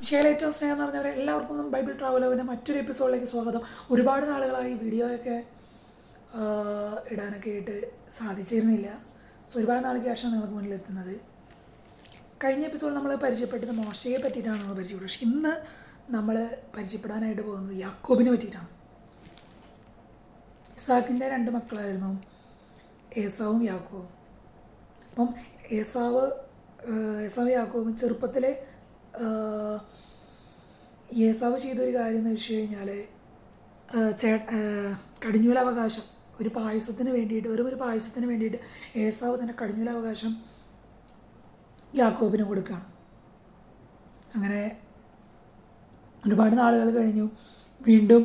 വിഷയം ഏറ്റവും സ്നേഹം എന്ന് പറഞ്ഞവരെ എല്ലാവർക്കും ബൈബിൾ ട്രാവലോവിന്റെ മറ്റൊരു എപ്പിസോഡിലേക്ക് സ്വാഗതം. ഒരുപാട് നാളുകളായി വീഡിയോയൊക്കെ ഇടാനൊക്കെ ആയിട്ട് സാധിച്ചിരുന്നില്ല. സോ ഒരുപാട് നാൾക്ക് ശേഷമാണ് നിങ്ങൾക്ക് മുന്നിൽ എത്തുന്നത് കഴിഞ്ഞ എപ്പിസോഡിൽ നമ്മൾ പരിചയപ്പെട്ടത് മോശയെ പറ്റിയിട്ടാണ് നമ്മൾ പരിചയപ്പെട്ടത്. പക്ഷെ ഇന്ന് നമ്മൾ പരിചയപ്പെടാനായിട്ട് പോകുന്നത് യാക്കോബിനെ പറ്റിയിട്ടാണ്. ഇസാക്കിന്റെ രണ്ട് മക്കളായിരുന്നു ഏസാവും യാക്കോവും അപ്പം ഏസാവ് ഏസാവും യാക്കോബും ചെറുപ്പത്തിലെ ഏസാവ് ചെയ്തൊരു കാര്യം എന്ന് വെച്ച് കഴിഞ്ഞാൽ ചേ കടിഞ്ഞൂലവകാശം ഒരു പായസത്തിന് വേണ്ടിയിട്ട് വെറും ഒരു പായസത്തിന് വേണ്ടിയിട്ട് ഏസാവ് തന്നെ കടിഞ്ഞൂലവകാശം യാക്കോബിന് കൊടുക്കുകയാണ് അങ്ങനെ ഒരുപാട് നാളുകൾ കഴിഞ്ഞു. വീണ്ടും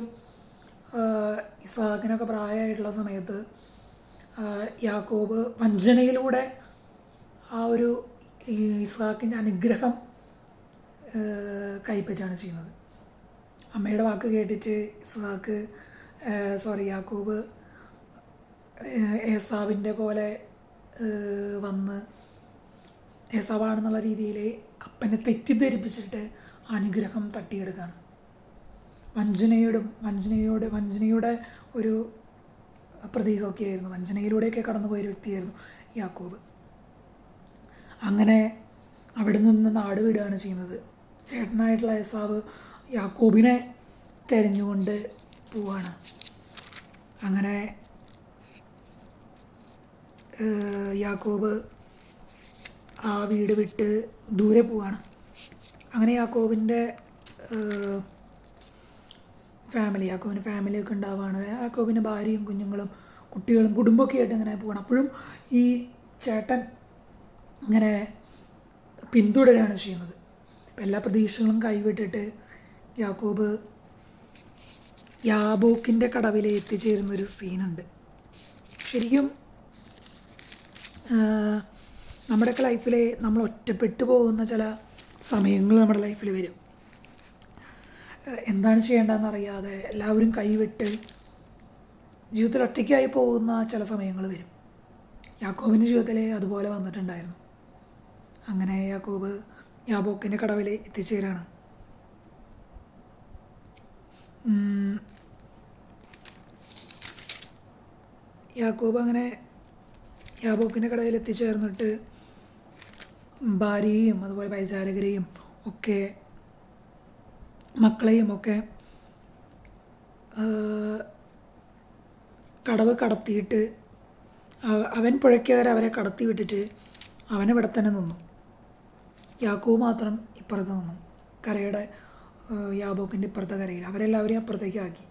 ഇസാഖിനൊക്കെ പ്രായമായിട്ടുള്ള സമയത്ത് യാക്കോബ് വഞ്ചനയിലൂടെ ആ ഒരു ഇസാഖിന്റെ അനുഗ്രഹം കൈപ്പറ്റാണ് ചെയ്യുന്നത്. അമ്മയുടെ വാക്ക് കേട്ടിട്ട് ഇസ്ഹാക്ക് സോറി യാക്കൂബ് ഏസാവിന്റെ പോലെ വന്ന് ഏസാവാണെന്നുള്ള രീതിയിൽ അപ്പനെ തെറ്റിദ്ധരിപ്പിച്ചിട്ട് അനുഗ്രഹം തട്ടിയെടുക്കുകയാണ് വഞ്ചനയോടും വഞ്ചനയോട് വഞ്ചനയുടെ ഒരു പ്രതീകമൊക്കെ ആയിരുന്നു വഞ്ചനയിലൂടെയൊക്കെ കടന്നുപോയൊരു വ്യക്തിയായിരുന്നു യാക്കോബ്. അങ്ങനെ അവിടെ നിന്ന് നാട് വിടുകയാണ് ചെയ്യുന്നത്. ചേട്ടനായിട്ടുള്ള ഏസാവ് യാക്കോബിനെ തെരഞ്ഞുകൊണ്ട് പോവാണ്. അങ്ങനെ യാക്കോബ് ആ വീട് വിട്ട് ദൂരെ പോവാണ്. അങ്ങനെ യാക്കോബിന്റെ ഫാമിലി യാക്കോബിന് ഫാമിലിയൊക്കെ ഉണ്ടാവുകയാണ് യാക്കോബിന്റെ ഭാര്യയും കുഞ്ഞുങ്ങളും കുട്ടികളും കുടുംബമൊക്കെ ആയിട്ട് ഇങ്ങനെ പോവാണ്. അപ്പോഴും ഈ ചേട്ടൻ ഇങ്ങനെ പിന്തുടരുകയാണ് ചെയ്യുന്നത്. എല്ലാ പ്രതീക്ഷകളും കൈവിട്ടിട്ട് യാക്കോബ് യാബോക്കിന്റെ കടവിൽ എത്തിച്ചേരുന്ന ഒരു സീനുണ്ട്. ശരിക്കും നമ്മുടെയൊക്കെ ലൈഫിൽ നമ്മൾ ഒറ്റപ്പെട്ടു പോകുന്ന ചില സമയങ്ങൾ നമ്മുടെ ലൈഫിൽ വരും. എന്താണ് ചെയ്യേണ്ടതെന്ന് അറിയാതെ എല്ലാവരും കൈവിട്ട് ജീവിതത്തിൽ ഒറ്റയ്ക്കായി പോകുന്ന ചില സമയങ്ങൾ വരും. യാക്കോബിന്റെ ജീവിതത്തിൽ അതുപോലെ വന്നിട്ടുണ്ടായിരുന്നു. അങ്ങനെ യാക്കോബ് യാബോക്കിന്റെ കടവിൽ എത്തിച്ചേരാണ്. യാക്കോബ് അങ്ങനെ യാബോക്കിന്റെ കടയിൽ എത്തിച്ചേർന്നിട്ട് ഭാര്യയെയും അതുപോലെ പരിചാരകരെയും ഒക്കെ മക്കളെയും ഒക്കെ കടവ് കടത്തിയിട്ട് അവൻ പുഴയ്ക്കകരെ അവരെ കടത്തി വിട്ടിട്ട് അവൻ ഇവിടെ തന്നെ നിന്നു യാക്കോവ് മാത്രം ഇപ്പുറത്ത് നിന്നു. കരയുടെ യാബോക്കിന്റെ ഇപ്പുറത്തെ കരയിൽ. അവരെല്ലാവരെയും അപ്പുറത്തേക്ക് ആക്കി.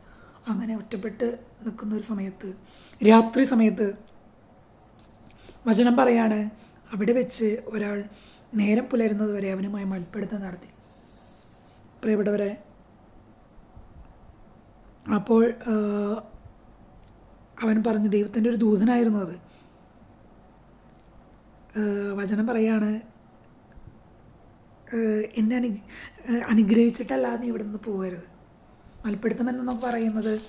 അങ്ങനെ ഒറ്റപ്പെട്ട് നിൽക്കുന്ന ഒരു സമയത്ത് രാത്രി സമയത്ത് വചനം പറയാണ് അവിടെ വെച്ച് ഒരാൾ നേരം പുലരുന്നത് വരെ അവനുമായി മൽപ്പെടുത്തം നടത്തി. പ്രിയപ്പെട്ടവരെ അപ്പോൾ അവൻ പറഞ്ഞു ദൈവത്തിന്റെ ഒരു ദൂതനായിരുന്നു അത്. വചനം പറയാണ് എന്നെ അനു അനുഗ്രഹിച്ചിട്ടല്ലാതെ ഇവിടെ നിന്ന് പോകരുത്. മൽപ്പിടുത്തം എന്നൊക്കെ പറയുന്നത്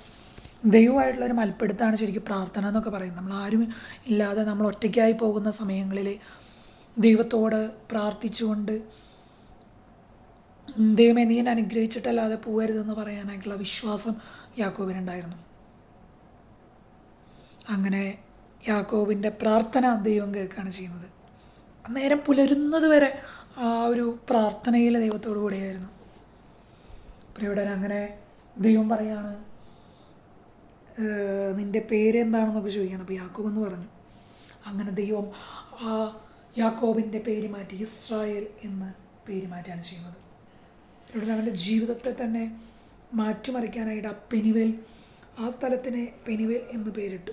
ദൈവമായിട്ടുള്ളൊരു മൽപ്പിടുത്തമാണ് ശരിക്കും പ്രാർത്ഥന എന്നൊക്കെ പറയുന്നത്. നമ്മൾ ആരും ഇല്ലാതെ നമ്മൾ ഒറ്റയ്ക്കായി പോകുന്ന സമയങ്ങളിൽ ദൈവത്തോട് പ്രാർത്ഥിച്ചുകൊണ്ട് ദൈവമേ നീ എന്നെ അനുഗ്രഹിച്ചിട്ടല്ലാതെ പോകരുതെന്ന് പറയാനായിട്ടുള്ള വിശ്വാസം യാക്കോബിനുണ്ടായിരുന്നു. അങ്ങനെ യാക്കോബിന്റെ പ്രാർത്ഥന ദൈവം കേൾക്കുകയാണ് ചെയ്യുന്നത്. നേരം പുലരുന്നത് വരെ ആ ഒരു പ്രാർത്ഥനയിൽ ദൈവത്തോടു കൂടിയായിരുന്നു. പ്രിയവിടെ അങ്ങനെ ദൈവം പറയാണ് നിന്റെ പേര് എന്താണെന്നൊക്കെ ചോദിക്കണം അപ്പോൾ യാക്കോബ് എന്ന് പറഞ്ഞു. അങ്ങനെ ദൈവം ആ യാക്കോബിന്റെ പേര് മാറ്റി ഇസ്രായേൽ എന്ന് പേര് മാറ്റാണ് ചെയ്യുന്നത്. ഇവിടെ അവന്റെ ജീവിതത്തെ തന്നെ മാറ്റിമറിക്കാനായിട്ട് ആ പെനിവേൽ ആ സ്ഥലത്തിനെ പെനിവേൽ എന്ന് പേരിട്ടു.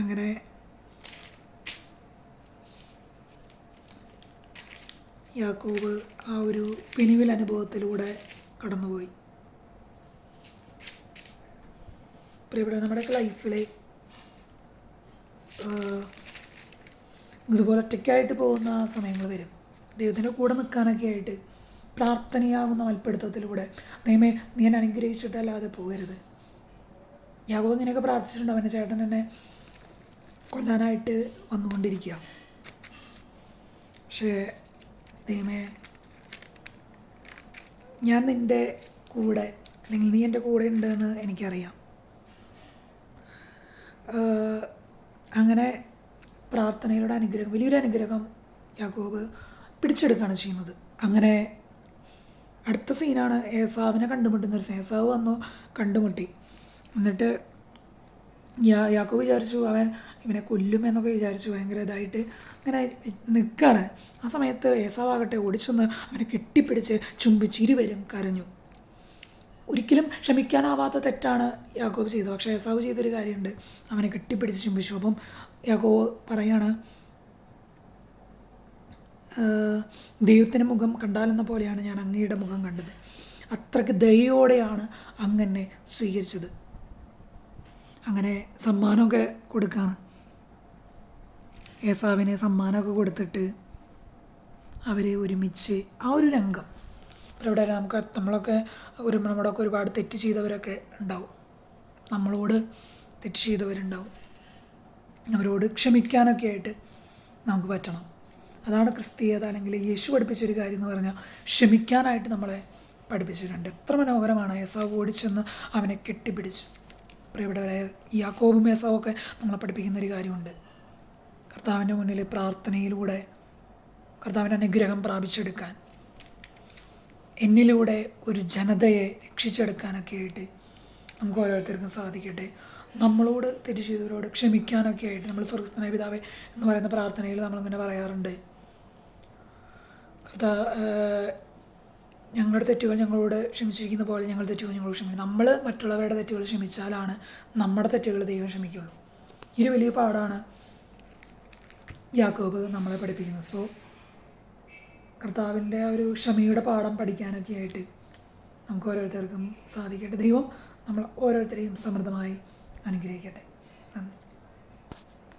അങ്ങനെ യാക്കോബ് ആ ഒരു പിനിവിൽ അനുഭവത്തിലൂടെ കടന്നുപോയി. പ്രിയപ്പെട്ട നമ്മുടെ ലൈഫിൽ ഇതുപോലെ ഒറ്റയ്ക്കായിട്ട് പോകുന്ന സമയങ്ങൾ വരും. ദൈവത്തിന്റെ കൂടെ നിൽക്കാനൊക്കെ ആയിട്ട് പ്രാർത്ഥനയാകുന്ന മൽപ്പിടുത്തത്തിലൂടെ ദൈവമേ നീ എന്നെ അനുഗ്രഹിച്ചിട്ടല്ലാതെ പോകരുത്. യാഗോ ഇങ്ങനെയൊക്കെ പ്രാർത്ഥിച്ചിട്ടുണ്ട്. അവന്റെ ചേട്ടൻ എന്നെ കൊല്ലാനായിട്ട് വന്നുകൊണ്ടിരിക്കുക. പക്ഷേ ദൈവമേ ഞാൻ നിന്റെ കൂടെ അല്ലെങ്കിൽ നീ എന്റെ കൂടെ ഉണ്ടെന്ന് എനിക്കറിയാം. അങ്ങനെ പ്രാർത്ഥനയുടെ അനുഗ്രഹം വലിയൊരു അനുഗ്രഹം യാക്കോബ് പിടിച്ചെടുക്കുകയാണ് ചെയ്യുന്നത്. അങ്ങനെ അടുത്ത സീനാണ് ഏസാവിനെ കണ്ടുമുട്ടുന്ന ഒരു ഏസാവ് വന്നു കണ്ടുമുട്ടി. എന്നിട്ട് യാ യാക്കോ വിചാരിച്ചു അവൻ ഇവനെ കൊല്ലും എന്നൊക്കെ വിചാരിച്ചു ഭയങ്കര ഇതായിട്ട് അങ്ങനെ നിൽക്കുകയാണ് ആ സമയത്ത് ഏസാവാകട്ടെ ഓടിച്ചെന്ന് അവനെ കെട്ടിപ്പിടിച്ച് ചുംബിച്ച് ഇരുവരും കരഞ്ഞു. ഒരിക്കലും ക്ഷമിക്കാനാവാത്ത തെറ്റാണ് യാക്കോബ് ചെയ്തത്. പക്ഷേ ഏസാവ് ചെയ്തൊരു കാര്യമുണ്ട്. അവനെ കെട്ടിപ്പിടിച്ച് ചുംബിച്ചു അപ്പം യാക്കോബ് പറയാണ് "ആഹ്, ദൈവത്തിന്റെ മുഖം കണ്ടാലെന്ന പോലെയാണ് ഞാൻ അങ്ങയുടെ മുഖം കണ്ടത്. അത്രയ്ക്ക് ദയോടെയാണ് അങ്ങനെ സ്വീകരിച്ചത്. അങ്ങനെ സമ്മാനമൊക്കെ കൊടുക്കുകയാണ് ഏസാവിന് സമ്മാനമൊക്കെ കൊടുത്തിട്ട് അവർ ഒരുമിച്ച് ആ ഒരു രംഗം. ഇവിടെ നമുക്ക് നമ്മളൊക്കെ ഒരു നമ്മളൊക്കെ ഒരുപാട് തെറ്റ് ചെയ്തവരൊക്കെ ഉണ്ടാവും. നമ്മളോട് തെറ്റ് ചെയ്തവരുണ്ടാവും. അവരോട് ക്ഷമിക്കാനൊക്കെ ആയിട്ട് നമുക്ക് പറ്റണം. അതാണ് ക്രിസ്തീയത അല്ലെങ്കിൽ യേശു പഠിപ്പിച്ചൊരു കാര്യം എന്ന് പറഞ്ഞാൽ ക്ഷമിക്കാനായിട്ട് നമ്മളെ പഠിപ്പിച്ചിട്ടുണ്ട്. എത്ര മനോഹരമാണ് യേസാവ് ഓടിച്ചെന്ന് അവനെ കെട്ടിപ്പിടിച്ചു. പ്രിയപ്പെട്ടവരായ യാക്കോബും ഏസാവും ഒക്കെ നമ്മളെ പഠിപ്പിക്കുന്ന ഒരു കാര്യമുണ്ട്. കർത്താവിന്റെ മുന്നിൽ പ്രാർത്ഥനയിലൂടെ കർത്താവിന്റെ അനുഗ്രഹം പ്രാപിച്ചെടുക്കാൻ എന്നിലൂടെ ഒരു ജനതയെ രക്ഷിച്ചെടുക്കാനൊക്കെ ആയിട്ട് നമുക്ക് ഓരോരുത്തർക്കും സാധിക്കട്ടെ. നമ്മളോട് തെറ്റ് ചെയ്തവരോട് ക്ഷമിക്കാനൊക്കെ ആയിട്ട് നമ്മൾ സ്വർഗസ്ഥനായ പിതാവെ എന്ന് പറയുന്ന പ്രാർത്ഥനയിൽ നമ്മളിങ്ങനെ പറയാറുണ്ട്. കർത്താ ഞങ്ങളുടെ തെറ്റുകൾ ഞങ്ങളോട് ക്ഷമിച്ചിരിക്കുന്ന പോലെ ഞങ്ങൾ തെറ്റുകൾ ഞങ്ങളോട് ക്ഷമിക്കും. നമ്മൾ മറ്റുള്ളവരുടെ തെറ്റുകൾ ക്ഷമിച്ചാലാണ് നമ്മുടെ തെറ്റുകൾ ദൈവം ക്ഷമിക്കുള്ളൂ. ഇത് വലിയ പാടാണ് യാക്കോബ് നമ്മളെ പഠിപ്പിക്കുന്നത്. സോ കർത്താവിന്റെ ഒരു ക്ഷമയുടെ പാഠം പഠിക്കാനൊക്കെ ആയിട്ട് നമുക്ക് ഓരോരുത്തർക്കും സാധിക്കട്ടെ. ദൈവം നമ്മൾ ഓരോരുത്തരെയും സമൃദ്ധമായി അനുഗ്രഹിക്കട്ടെ. നന്ദി.